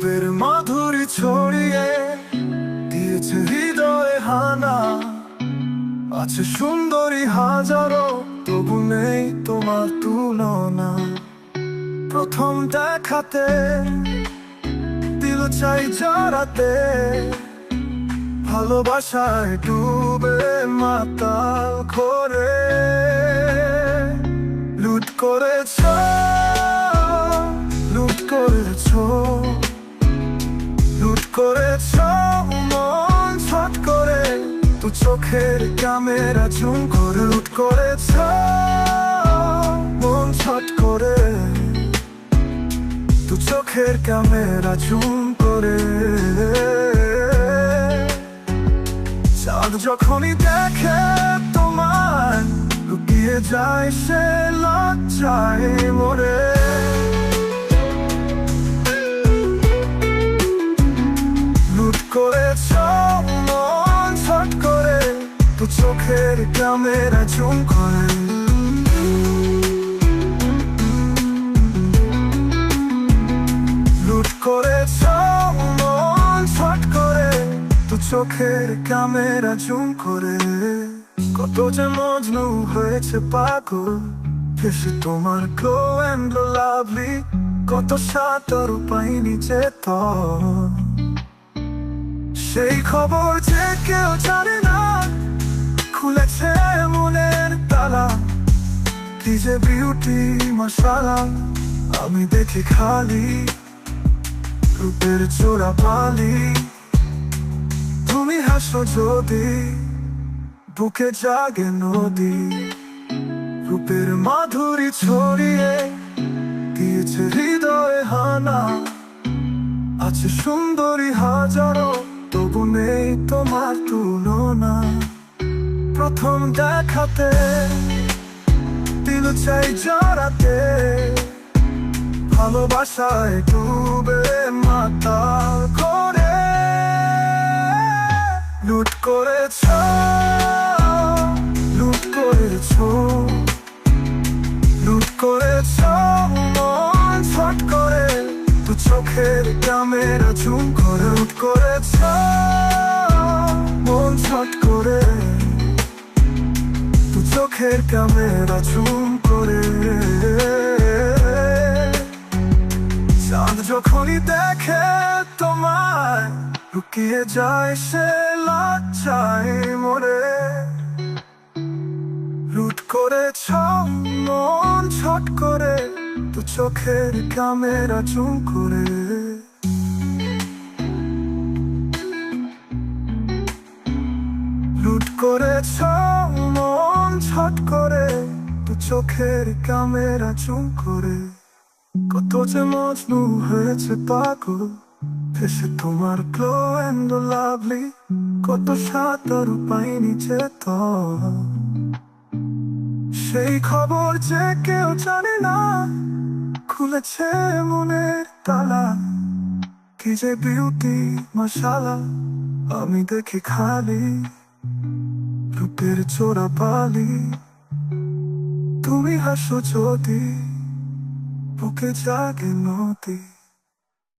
রূপের মাধুরী ছড়িয়ে দিয়েছে হৃদয়ে হানা। আছে সুন্দরী হাজারো, তবু নেই তোমার তুলনা। প্রথম দেখাতে দিল চাই জড়াতে ভালোবাসায় ডুবে মাতাল করে লুট করেছ করেছ, মন ছট করে তু চোখের ক্যামেরা ঝুম করে লুট করেছ, মন ছট করে তু চোখের ক্যামেরা ঝুম করে। চাঁদ যখনই দেখে তোমার লুকিয়ে যায় সে লজ্জায়। করেছ মন ছট করে, তু চোখের ক্যামেরা ঝুম করে। লুট করেছ মন ছট করে, তু চোখের ক্যামেরা ঝুম করে। কত যে মজনু হয়েছে পাগল ফেসে তোমার গ্লো অ্যান্ড লাভলি কত সাতর পাইনি যে তো সেই খবর যে কেউ জানে না। খুলেছে মনের তালা। কি বিউটি মশালা আমি দেখি খালি রূপের চোরা পালি। তুমি হাসো যদি বুকে জাগে নদী। রূপের মাধুরী ছড়িয়ে দিয়েছে হৃদয়ে হানা। আছে সুন্দরী হাজারো তোমার তুলনা প্রথম দেখাতে। দিল চাই জড়াতে, ভালোবাসায় ডুবে মাতাল করে। লুট করেছ লুট করেছ লুট করেছ, মন ছট করে। তু চোখের ক্যামেরা ঝুম ঝুম করে চাঁদ যখনই দেখে তোমায়, লুকিয়ে যায় সে লজ্জায় মরে। লুট করেছ, মন ছট করে তু চোখের ক্যামেরা চুম করে। লুট করেছ, মন ছট করে চোখের ক্যামেরা চুম করে। কত যে মজনু হয়েছে পাগল ফেসে তোমার গ্লো অ্যান্ড লাভলি কত সাতার পাইনি যে তো সেই খবর যে কেউ জানে না, খুলেছে মনের তালা। কি যে বিউটি মশালা আমি দেখি খালি, রূপের চোরা পালি তুমি হাসো যদি বুকে জাগে নদী।